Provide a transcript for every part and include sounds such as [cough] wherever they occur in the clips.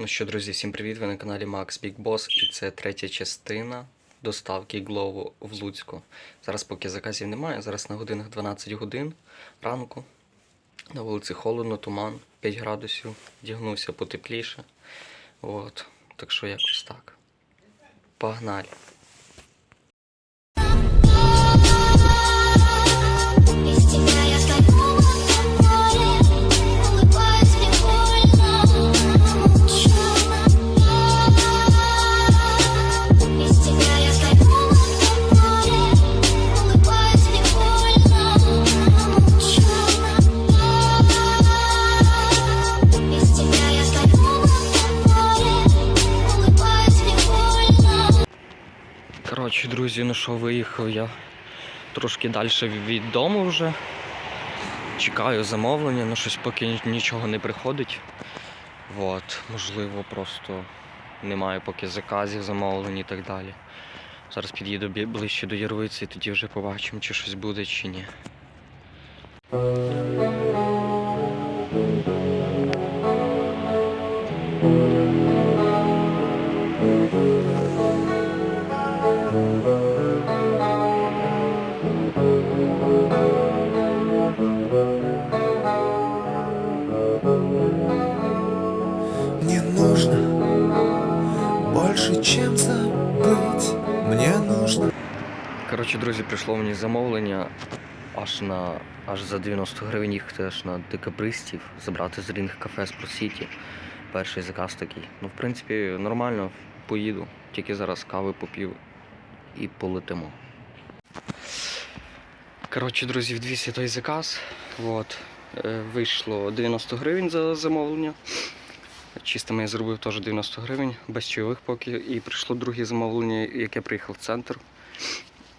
Ну що, друзі, всім привіт! Ви на каналі Max Big Boss і це третя частина доставки Глову в Луцьку. Зараз поки заказів немає, зараз на годинах 12 годин ранку. На вулиці холодно, туман, 5 градусів, дігнувся потепліше. От, так що якось так. Погнали! Коротше, друзі, ну що, виїхав я трошки далі від дому вже. Чекаю замовлення, ну щось поки нічого не приходить. От, можливо, просто немає поки заказів, замовлень і так далі. Зараз під'їду ближче до Яровиці і тоді вже побачимо, чи щось буде, чи ні. Мне чем забыть. Мне нужно Коротше, друзі, прийшло мені замовлення аж на аж за 90 гривень їхати аж на декабристів, забрати з рінг кафе з Сіті. Перший заказ такий. Ну, в принципі, нормально, поїду. Тільки зараз кави попів і полетимо. Коротше, друзі, вдвісся той заказ. От. Е, Вийшло 90 гривень за замовлення. Чистими я зробив теж 90 гривень, без чайових поки. І прийшло друге замовлення, яке приїхав в центр.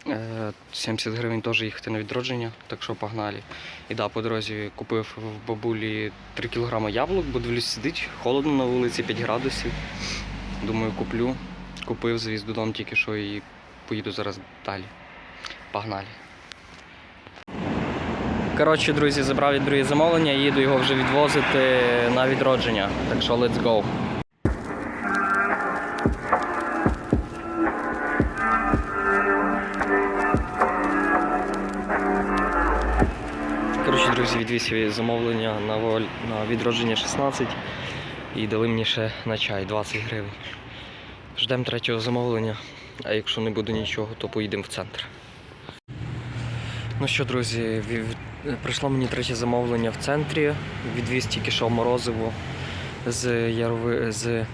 Е, 70 гривень теж їхати на відродження, так що погнали. І да, по дорозі купив в бабулі 3 кг яблук, бо дивлюсь, сидить, холодно на вулиці, 5 градусів. Думаю, куплю. Купив, завіз додому тільки що і поїду зараз далі. Погнали. Коротше, друзі, забрав від друге замовлення, їду його вже відвозити на відродження. Так що let's go. Коротше, друзі, відвіз замовлення на, воль... на відродження 16 і дали мені ще на чай 20 гривень. Ждемо третього замовлення, а якщо не буде нічого, то поїдемо в центр. Ну що, друзі, прийшло мені третє замовлення в центрі. Відвіз тільки що морозиво з, Ярови... з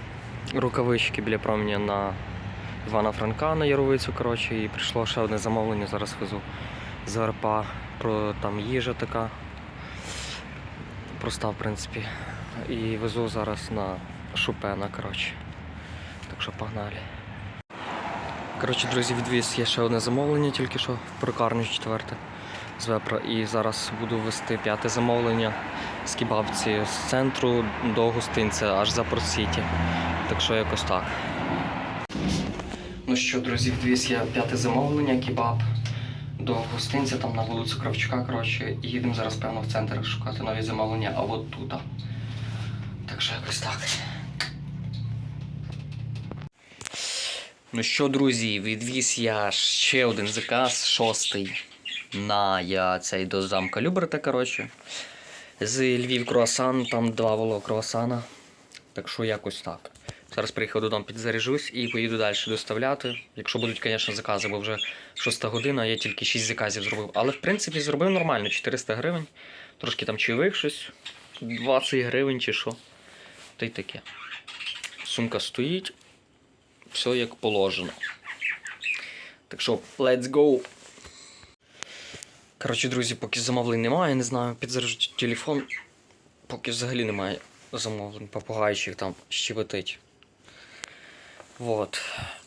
рукавички біля променя на Івана Франка на Яровицю. Коротше, і прийшло ще одне замовлення. Зараз везу з РПА про там їжа така. Проста, в принципі. І везу зараз на Шупена, коротше. Так що погнали. Коротше, друзі, відвіз є ще одне замовлення, тільки що в прокарню четверте з вепра. І зараз буду вести п'яте замовлення з кебабці з центру до гостинця аж за Порт-Сіті. Так що якось так. Ну що, друзі, відвіз я п'яте замовлення, кебаб до гостинця, там на вулицю Кравчука, коротше, і їдемо зараз, певно, в центр шукати нові замовлення, а от тут. Так що якось так. Ну що, друзі, відвіз я ще один заказ, шостий. На я цей до замка Люберта, коротше. З Львів круасан, там два воло круасана. Так що якось так. Зараз приїхав додому, підзаряжусь і поїду далі доставляти. Якщо будуть, звісно, закази, бо вже шоста година, я тільки 6 заказів зробив. Але в принципі зробив нормально, 400 гривень. Трошки там чайових щось, 20 гривень чи що. Та й таке. Сумка стоїть, все як положено. Так що, let's go! Коротше, друзі, поки замовлень немає, не знаю, підзаряджу телефон. Поки взагалі немає замовлень, попугайчих там щебетить. Вот.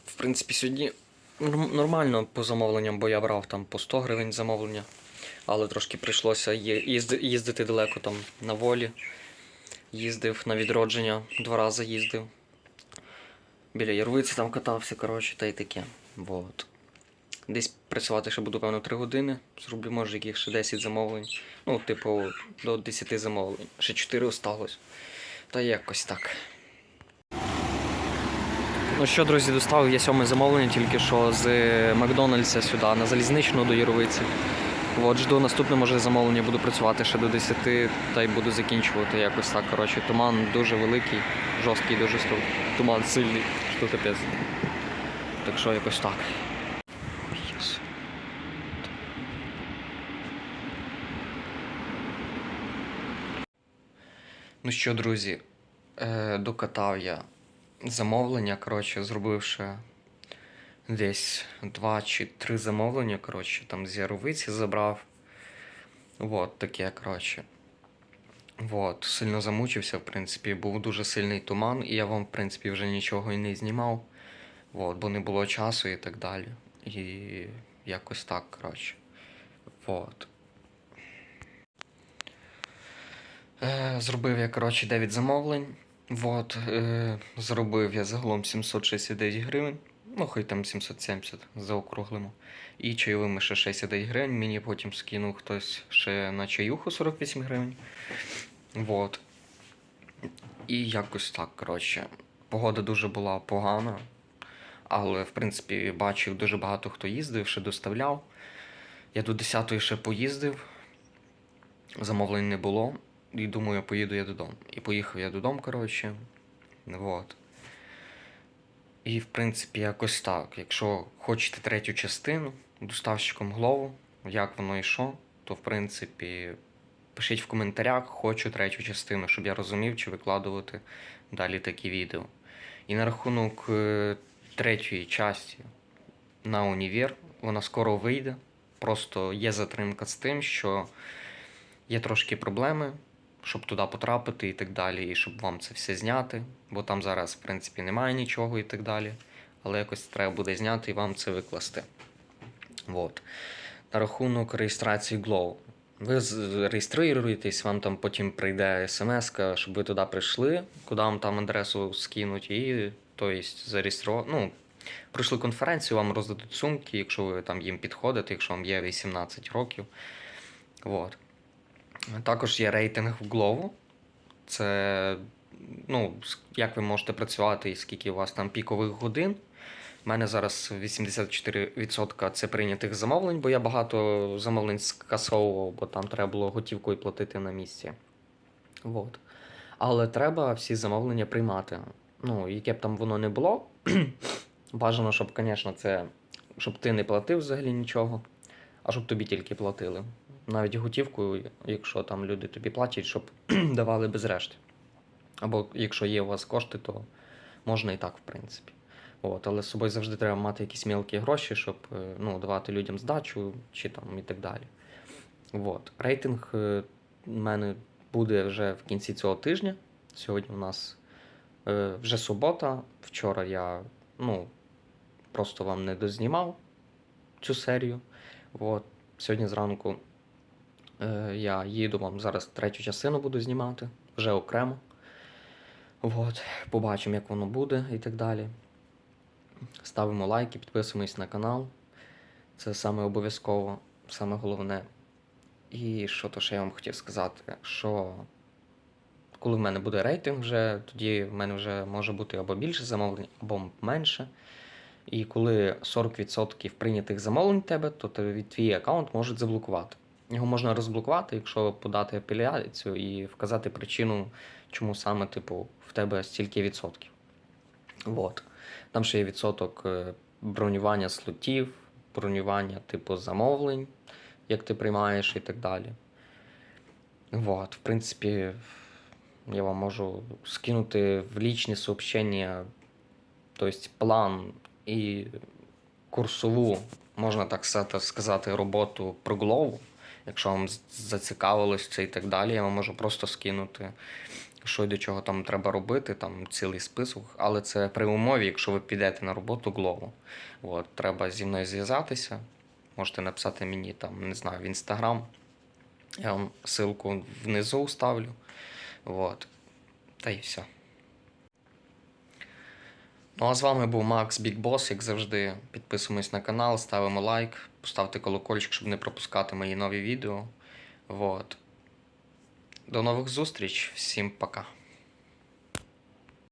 В принципі, сьогодні нормально по замовленням, бо я брав там по 100 гривень замовлення. Але трошки прийшлося їздити далеко там на волі. Їздив на відродження, два рази їздив. Біля Ярвиці там катався, коротше, та й таке. Вот. Десь працювати ще буду, певно, 3 години. Зроблю, може, яких ще 10 замовлень. Ну, типу, до 10 замовлень. Ще 4 осталось. Та якось так. Ну що, друзі, доставив я сьоме замовлення тільки що з Макдональдса сюди, на залізничну до Яровиці. От, жду наступне може замовлення, буду працювати ще до 10 та й буду закінчувати якось так. Коротше, туман дуже великий, жорсткий, дуже стов- туман сильний, що капець. Так що якось так. Ну що, друзі, е, докатав я замовлення, коротше, зробивши десь два чи три замовлення, коротше, там з Яровиці забрав. Вот таке, коротше. Вот, сильно замучився, в принципі, був дуже сильний туман, і я вам, в принципі, вже нічого і не знімав. Вот, бо не було часу і так далі. І якось так, коротше. Вот. Е, зробив я, коротше, 9 замовлень. Вот, е, зробив я загалом 769 гривень. Ну, хай там 770 заокруглимо. І чайовими ще 69 гривень. Мені потім скинув хтось ще на чаюху 48 гривень. Вот. І якось так, коротше. Погода дуже була погана. Але, в принципі, бачив дуже багато хто їздив, ще доставляв. Я до 10-ї ще поїздив, замовлень не було. І думаю, поїду я додому. І поїхав я додому, коротше. Вот. І, в принципі, якось так. Якщо хочете третю частину доставщиком голову, як воно і то, в принципі, пишіть в коментарях, хочу третю частину, щоб я розумів, чи викладувати далі такі відео. І на рахунок е, третьої часті на універ, вона скоро вийде. Просто є затримка з тим, що є трошки проблеми, щоб туди потрапити і так далі, і щоб вам це все зняти, бо там зараз, в принципі, немає нічого і так далі. Але якось треба буде зняти і вам це викласти. Вот. На рахунок реєстрації Glow. Ви реєструєтесь, вам там потім прийде смс, щоб ви туди прийшли, куди вам там адресу скинуть, і тобто, зареєстрували. Ну, пройшли конференцію, вам роздадуть сумки, якщо ви там їм підходите, якщо вам є 18 років. Вот. Також є рейтинг в Glovo. Це ну, як ви можете працювати і скільки у вас там пікових годин. У мене зараз 84% це прийнятих замовлень, бо я багато замовлень скасовував, бо там треба було готівкою платити на місці. Вот. Але треба всі замовлення приймати. Ну, яке б там воно не було. [clears throat] Бажано, щоб, звісно, це щоб ти не платив взагалі нічого, а щоб тобі тільки платили. Навіть готівкою, якщо там люди тобі платять, щоб [clears throat] давали без решти. Або якщо є у вас кошти, то можна і так, в принципі. От, але з собою завжди треба мати якісь мілкі гроші, щоб е, ну, давати людям здачу чи там і так далі. От. Рейтинг е, у мене буде вже в кінці цього тижня. Сьогодні у нас е, вже субота. Вчора я ну, просто вам не дознімав цю серію. От. Сьогодні зранку я їду вам зараз третю частину буду знімати, вже окремо. От. Побачимо, як воно буде і так далі. Ставимо лайки, підписуємось на канал. Це саме обов'язково, саме головне. І що то ще я вам хотів сказати, що коли в мене буде рейтинг, вже, тоді в мене вже може бути або більше замовлень, або менше. І коли 40% прийнятих замовлень тебе, то твій аккаунт можуть заблокувати. Його можна розблокувати, якщо подати апеляцію і вказати причину, чому саме типу, в тебе стільки відсотків. Вот. Там ще є відсоток е, бронювання слотів, бронювання типу замовлень, як ти приймаєш і так далі. Вот. В принципі, я вам можу скинути в лічні сообщення, тобто план і курсову, можна так сказати- роботу про Glovo. Якщо вам зацікавилось це і так далі, я вам можу просто скинути, що і до чого там треба робити, там цілий список, але це при умові, якщо ви підете на роботу Glovo. От, треба зі мною зв'язатися. Можете написати мені там, не знаю, в інстаграм. Я вам ссылку внизу ставлю. Вот. Та й все. Ну а з вами був Макс Boss, як завжди. Підписуємось на канал, ставимо лайк, поставте колокольчик, щоб не пропускати мої нові відео. Вот. До нових зустріч. Всім пока.